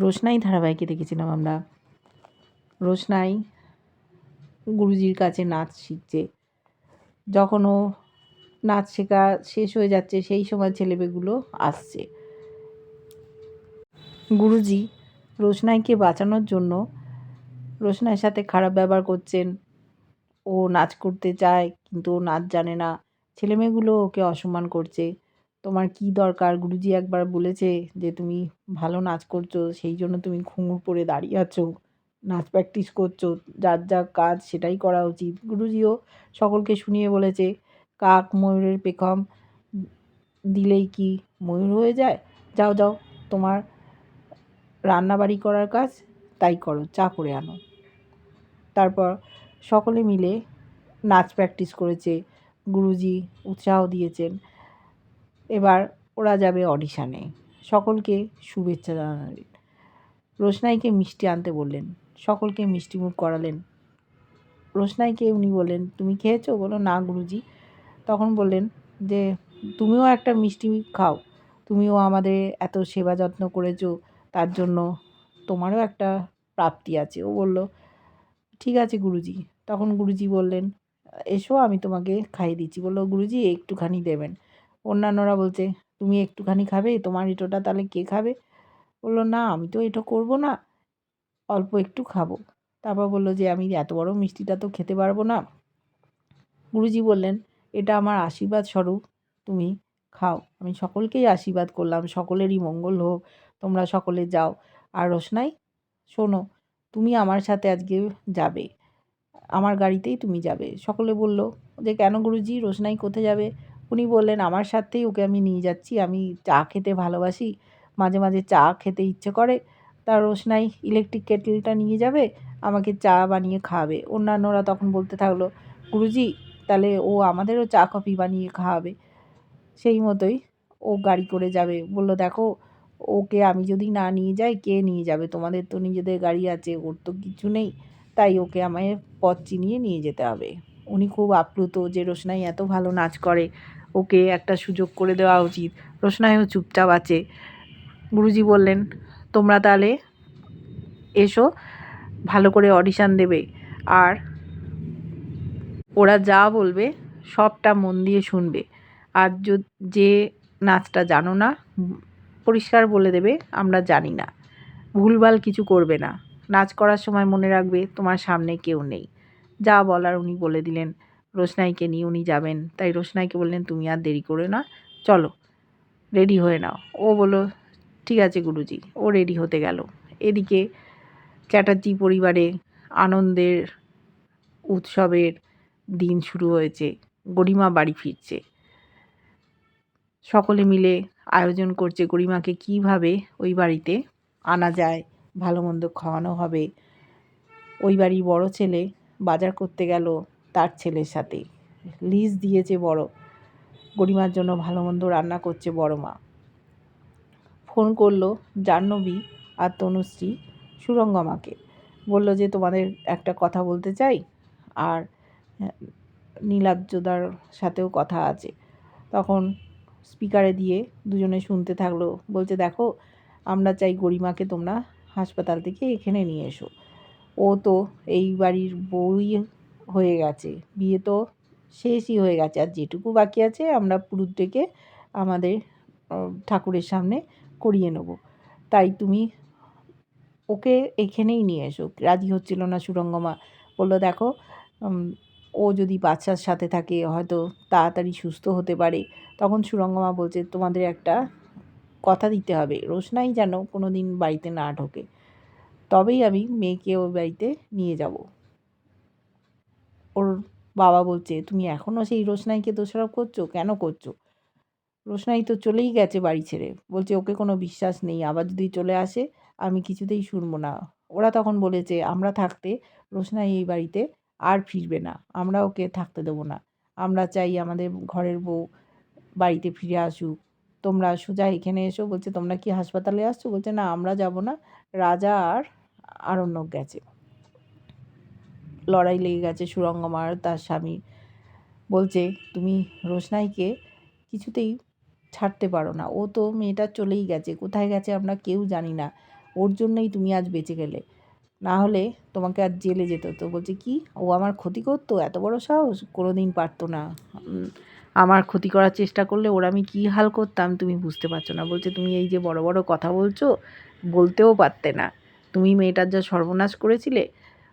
রোশনাই ধারাবাহিকে দেখেছিলাম আমরা। রোশনাই গুরুজির কাছে নাচ শিখছে। যখন ও নাচ শেখা শেষ হয়ে যাচ্ছে, সেই সময় ছেলেমেয়েগুলো আসছে। গুরুজি রোশনাইকে বাঁচানোর জন্য রোশনাইয়ের সাথে খারাপ ব্যবহার করছেন। ও নাচ করতে চায়, কিন্তু ও নাচ জানে না। ছেলেমেয়েগুলো ওকে অসম্মান করছে। তোমার কি দরকার? গুরুজি একবার বলেছে যে, তুমি ভালো নাচ করছ, সেই জন্য তুমি ঘুঙুর পরে দাঁড়িয়ে আছো, নাচ প্র্যাকটিস করছ, যার যা কাজ সেটাই করা উচিত। গুরুজিও সকলকে শুনিয়ে বলেছে, কাক ময়ূরের পেখম দিলেই কি ময়ূর হয়ে যায়? যাও যাও, তোমার রান্নাবাড়ি করার কাজ তাই করো, চা করে আনো। তারপর সকলে মিলে নাচ প্র্যাকটিস করেছে। গুরুজি উৎসাহ দিয়েছেন। এবার ওরা যাবে অডিশানে। সকলকে শুভেচ্ছা জানালেন। রোশনাইকে মিষ্টি আনতে বললেন। সকলকে মিষ্টি মুখ করালেন। রোশনাইকে উনি বললেন, তুমি খেয়েছো? বলো না গুরুজি। তখন বললেন যে, তুমিও একটা মিষ্টি খাও। তুমিও আমাদের এত সেবা যত্ন করেছ, তার জন্য তোমারও একটা প্রাপ্তি আছে। ও বলল, ঠিক আছে গুরুজি। তখন গুরুজি বললেন, এসো, আমি তোমাকে খাইয়ে দিচ্ছি। বলল, গুরুজি, একটুখানি দেবেন। অন্যান্যরা বলছে, তুমি একটুখানি খাবে, তোমার এঁটোটা তাহলে কে খাবে? বলল, না, আমি তো এটো করব না, অল্প একটু খাব। তারপর বলল যে, আমি এত বড় মিষ্টিটা তো খেতে পারব না। গুরুজি বললেন, এটা আমার আশীর্বাদ স্বরূপ, তুমি খাও। আমি সকলকেই আশীর্বাদ করলাম, সকলেরই মঙ্গল হোক, তোমরা সকলে যাও। আর রোশনাই, শোনো, তুমি আমার সাথে আজকে যাবে, আমার গাড়িতেই তুমি যাবে। সকলে বলল যে, কেন গুরুজি, রোশনাই কোথায় যাবে? উনি বললেন, আমার সাথেই ওকে আমি নিয়ে যাচ্ছি, আমি চা খেতে ভালোবাসি, মাঝে মাঝে চা খেতে ইচ্ছে করে। তা রোশনাই ইলেকট্রিক কেটলটা নিয়ে যাবে, আমাকে চা বানিয়ে খাওয়াবে। অন্যান্যরা তখন বলতে থাকল, গুরুজি, তাহলে ও আমাদেরও চা, কফি বানিয়ে খাওয়াবে। সেই মতোই ও গাড়ি করে যাবে। বলল, দেখো, ওকে আমি যদি না নিয়ে যাই, কে নিয়ে যাবে? তোমাদের তো নিজেদের গাড়ি আছে, ওর তো কিছু নেই। তাই ওকে আমায় পথ চিনিয়ে নিয়ে যেতে হবে। উনি খুব আপ্লুত যে রোশনাই এত ভালো নাচ করে। ওকে একটা সুযোগ করে দেওয়া উচিত। রোশনাইও চুপচাপ আছে। গুরুজি বললেন, তোমরা তাহলে এসো, ভালো করে অডিশান দেবে। আর ওরা যা বলবে, সবটা মন দিয়ে শুনবে। আর যে নাচটা জানো না, পরিষ্কার বলে দেবে, আমরা জানি না। ভুলভাল কিছু করবে না। নাচ করার সময় মনে রাখবে, তোমার সামনে কেউ নেই। যা বলার উনি বলে দিলেন। রোশনাইকে নিয়ে উনি যাবেন। তাই রোশনাইকে বললেন, তুমি আর দেরি করে না, চলো, রেডি হয়ে নাও। ও বলল, ঠিক আছে গুরুজি। ও রেডি হতে গেল। এদিকে চ্যাটার্জি পরিবারে আনন্দের উৎসবের দিন শুরু হয়েছে, গরিমা বাড়ি ফিরছে। সকলে মিলে আয়োজন করছে গরিমাকে কীভাবে ওই বাড়িতে আনা যায়, ভালো মন্দ খাওয়ানো হবে। ওই বাড়ির বড় ছেলে বাজার করতে গেল তার ছেলের সাথে। লিজ দিয়েছে বড়। গরিমার জন্য ভালো মন্দ রান্না করছে বড় মা। ফোন করল জাহ্নবী আর তনুশ্রী সুরঙ্গমাকে বলল যে, তোমাদের একটা কথা বলতে চাই? আর নীলাব্জদার সাথেও কথা আছে। তখন স্পিকারে দিয়ে দুজনে শুনতে থাকল। বলছে, দেখো, আমরা চাই গরিমাকে তোমরা হাসপাতাল থেকে এখানে নিয়ে এসো। ও তো এই বাড়ির বউই হয়ে গেছে। বিয়ে তো শেষই হয়ে গেছে। আর যেটুকু বাকি আছে, আমরা পুরুত ডেকে আমাদের ঠাকুরের সামনে করিয়ে নেব। তাই তুমি ওকে এখানেই নিয়ে এসো। রাজি হচ্ছিল না সুরঙ্গমা। বলল, দেখো ও যদি বাচ্চার সাথে থাকে, হয়তো তাড়াতাড়ি সুস্থ হতে পারে। তখন সুরঙ্গমা বলছে, তোমাদের একটা কথা দিতে হবে। রোশনাই যেন কোনো দিন বাড়িতে না ঢোকে। তবেই আমি মেয়েকে ওই বাড়িতে নিয়ে যাব। ওর বাবা বলছে, তুমি এখনও সেই রোশনাইকে দোষারোপ করছ? কেন করছ? রোশনাই তো চলেই গেছে বাড়ি ছেড়ে। বলছে, ওকে কোনো বিশ্বাস নেই, আবার যদি চলে আসে, আমি কিছুতেই শুনব না। ওরা তখন বলেছে, আমরা থাকতে রোশনাই এই বাড়িতে আর ফিরবে না। আমরা ওকে থাকতে দেবো না। আমরা চাই আমাদের ঘরের বউ বাড়িতে ফিরে আসুক। তোমরা সোজা এখানে এসো। বলছে, তোমরা কি হাসপাতালে আসছো? বলছে, না, আমরা যাব না। রাজা আর আরণ্যক গেছে। লড়াই লেগে গেছে সুরঙ্গমার তার স্বামী। বলছে, তুমি রোশনাইকে কিছুতেই ছাড়তে পারো না। ও তো মেয়েটা চলেই গেছে। কোথায় গেছে আমরা কেউ জানি না। ওর জন্যই তুমি আজ বেঁচে গেলে। না হলে তোমাকে আজ জেলে যেত তো বলছে, কি? ও আমার ক্ষতি করতো? এত বড় সাহস? কোনো দিন পারতো না। আমার ক্ষতি করার চেষ্টা করলে ওর আমি কী হাল করতাম তুমি বুঝতে পারছ না। বলছে, তুমি এই যে বড় বড় কথা বলছো, বলতেও পারতে না। তুমি মেয়েটার যা সর্বনাশ করেছিলে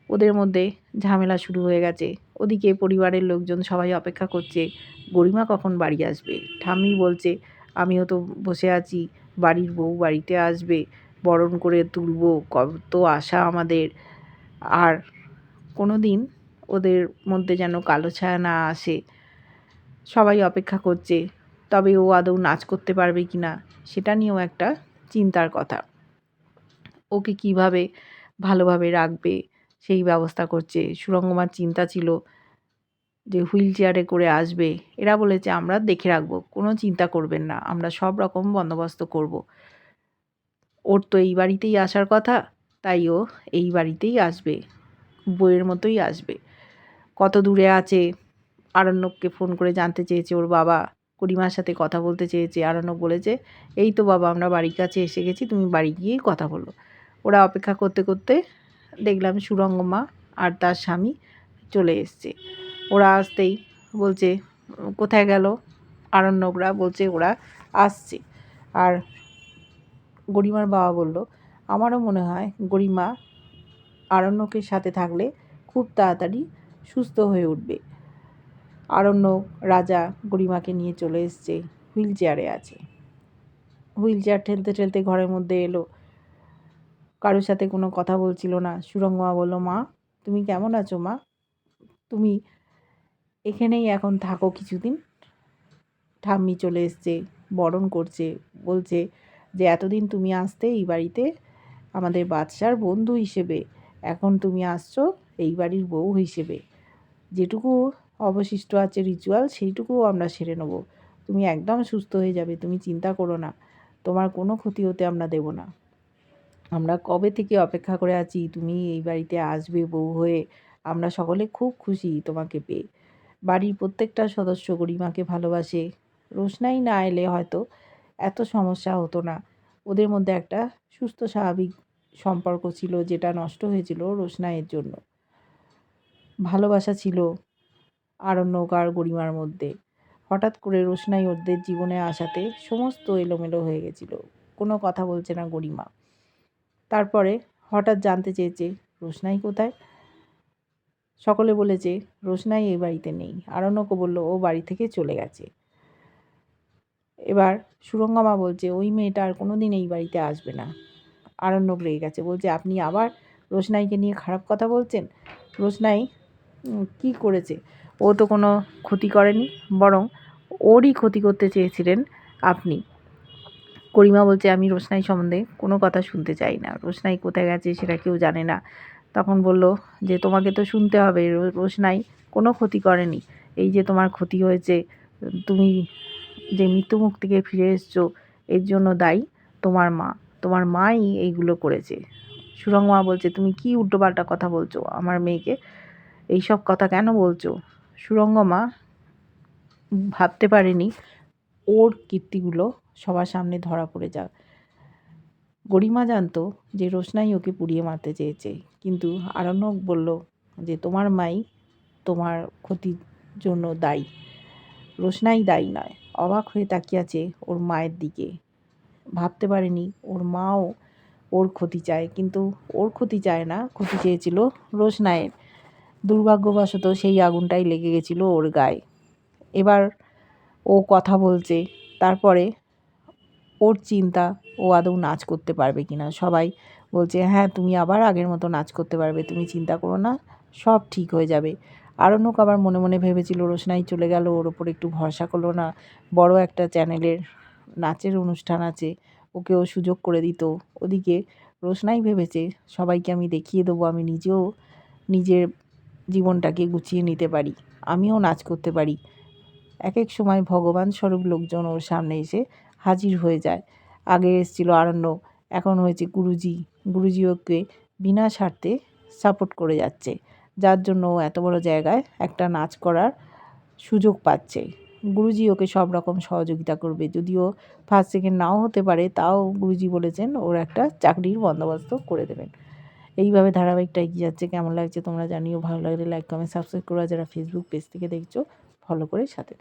ওদের মধ্যে ঝামেলা শুরু হয়ে গেছে। ওদিকে পরিবারের লোকজন সবাই অপেক্ষা করছে গরিমা কখন বাড়ি আসবে? ঠাম্মি বলছে, আমিও তো বসে আছি, বাড়ির বউ বাড়িতে আসবে, বরণ করে তুলবো, কত আশা আমাদের। আর কোনো দিন ওদের মধ্যে যেন কালো ছায়া না আসে। সবাই অপেক্ষা করছে, তবে ও আদৌ নাচ করতে পারবে কি না? সেটা নিয়েও একটা চিন্তার কথা। ওকে কীভাবে ভালোভাবে রাখবে সেই ব্যবস্থা করছে। সুরঙ্গমার চিন্তা ছিল যে হুইল চেয়ারে করে আসবে। এরা বলেছে, আমরা দেখে রাখব, কোনো চিন্তা করবেন না, আমরা সব রকম বন্দোবস্ত করব। ওর তো এই বাড়িতেই আসার কথা, তাই ও এই বাড়িতেই আসবে বইয়ের মতোই আসবে। কত দূরে আছে? আরণ্যককে ফোন করে জানতে চেয়েছে ওর বাবা। করিমার সাথে কথা বলতে চেয়েছে। আরণ্যক বলেছে, এই তো বাবা, আমরা বাড়ির কাছে এসে গেছি, তুমি বাড়ি গিয়েই কথা বলো। ওরা অপেক্ষা করতে করতে দেখলাম সুরঙ্গমা আর তার স্বামী চলে এসছে। ওরা আসতেই বলছে, কোথায় গেল? আরণ্যকরা বলছে, ওরা আসছে। আর গরিমার বাবা বলল, আমারও মনে হয় গরিমা আরণ্যকের সাথে থাকলে খুব তাড়াতাড়ি সুস্থ হয়ে উঠবে। আরণ্যক রাজা গরিমাকে নিয়ে চলে এসছে, হুইল চেয়ারে আছে। হুইল চেয়ার ঠেলতে ঠেলতে ঘরের মধ্যে এলো। কারোর সাথে কোনো কথা বলছিল না। সুরঙ্গমা বলল, মা, তুমি কেমন আছো, মা? তুমি এখানেই এখন থাকো কিছুদিন। ঠাম্মি চলে এসছে, বরণ করছে, বলছে যে, এতদিন তুমি আসতে এই বাড়িতে আমাদের বাদশার বন্ধু হিসেবে, এখন তুমি আসছো এই বাড়ির বউ হিসেবে। যেটুকু অবশিষ্ট আছে রিচুয়াল সেইটুকুও আমরা সেরে নেব। তুমি একদম সুস্থ হয়ে যাবে, তুমি চিন্তা করো না। তোমার কোনো ক্ষতি হতে আমরা দেব না। আমরা কবে থেকে অপেক্ষা করে আছি? তুমি এই বাড়িতে আসবে বউ হয়ে। আমরা সকলে খুব খুশি তোমাকে পেয়ে। বাড়ির প্রত্যেকটা সদস্য গরিমাকে ভালোবাসে। রোশনাই না এলে হয়তো এত সমস্যা হতো না। ওদের মধ্যে একটা সুস্থ, স্বাভাবিক সম্পর্ক ছিল যেটা নষ্ট হয়েছিল রোশনাইয়ের জন্য। ভালোবাসা ছিল আরণ্যক আর গরিমার মধ্যে। হঠাৎ করে রোশনাই ওদের জীবনে আসাতে সমস্ত এলোমেলো হয়ে গেছিল। কোনো কথা বলছে না গরিমা। তারপরে হঠাৎ জানতে চেয়েছে, রোশনাই কোথায়? সকলে বলেছে রোশনাই এই বাড়িতে নেই। আরণ্যকও বলল, ও বাড়ি থেকে চলে গেছে। এবার সুরঙ্গমা বলছে, ওই মেয়েটা আর কোনো দিন এই বাড়িতে আসবে না। আরণ্যক রেগে গেছে, বলছে, আপনি আবার রোশনাইকে নিয়ে খারাপ কথা বলছেন? রোশনাই কী করেছে? ও তো কোনো ক্ষতি করেনি, বরং ওরই ক্ষতি করতে চেয়েছিলেন আপনি। করিমা বলছে, আমি রোশনাই সম্বন্ধে কোনো কথা শুনতে চাই না। রোশনাই কোথায় গেছে সেটা কেউ জানে না। তখন বলল যে, তোমাকে তো শুনতে হবে। রোশনাই কোনো ক্ষতি করেনি। এই যে তোমার ক্ষতি হয়েছে, তুমি যে মৃত্যুমুখ থেকে ফিরে এসছো, এর জন্য দায়ী তোমার মা। তোমার মাই এইগুলো করেছে। সুরঙ্গমা বলছে, তুমি কি উল্টোপাল্টা কথা বলছো? আমার মেয়েকে এইসব কথা কেন বলছো? সুরঙ্গমা ভাবতে পারেনি ওর কীর্তিগুলো সবার সামনে ধরা পড়ে যাক। গরিমা জানতো যে রোশনাই ওকে পুড়িয়ে মারতে চেয়েছে। কিন্তু আরণ্যক বলল যে, তোমার মাই তোমার ক্ষতির জন্য দায়ী। রোশনাই দায়ী নয়। অবাক হয়ে তাকিয়ে আছে ওর মায়ের দিকে। ভাবতে পারেনি ওর মাও ওর ক্ষতি চায়। কিন্তু ওর ক্ষতি চায় না, ক্ষতি চেয়েছিল রোশনাইয়ের। দুর্ভাগ্যবশত সেই আগুনটাই লেগে গেছিল ওর গায়ে। এবার ও কথা বলছে। তারপরে ওর চিন্তা, ও আদৌ নাচ করতে পারবে কি না সবাই বলছে হ্যাঁ তুমি আবার আগের মতো নাচ করতে পারবে, তুমি চিন্তা করো না, সব ঠিক হয়ে যাবে। আরণ্যক আবার মনে মনে ভেবেছিল, রোশনাই চলে গেল, ওর ওপর একটু ভরসা করল না। বড় একটা চ্যানেলের নাচের অনুষ্ঠান আছে, ওকেও সুযোগ করে দিত। ওদিকে রোশনাই ভেবেছে, সবাইকে আমি দেখিয়ে দেবো, আমি নিজেও নিজের জীবনটাকে গুছিয়ে নিতে পারি। আমিও নাচ করতে পারি। এক এক সময় ভগবান স্বরূপ লোকজন ওর সামনে এসে হাজির হয়ে যায়। আগে এসেছিল আরণ্য, এখন হয়েছে গুরুজি। গুরুজি ওকে বিনা স্বার্থে সাপোর্ট করে যাচ্ছে, যার জন্য ও এত বড় জায়গায় একটা নাচ করার সুযোগ পাচ্ছে। গুরুজি ওকে সব রকম সহযোগিতা করবে। যদিও ফার্স্ট সেকেন্ড নাও হতে পারে, তাও গুরুজি বলেছেন ওর একটা চাকরির বন্দোবস্ত করে দেবেন। এইভাবে ধারাবাহিকটা এগিয়ে যাচ্ছে। কেমন লাগছে তোমরা জানিও। ভালো লাগলে লাইক কমেন্ট সাবস্ক্রাইব করো। যারা ফেসবুক পেজ থেকে দেখছ ফলো করে সাথে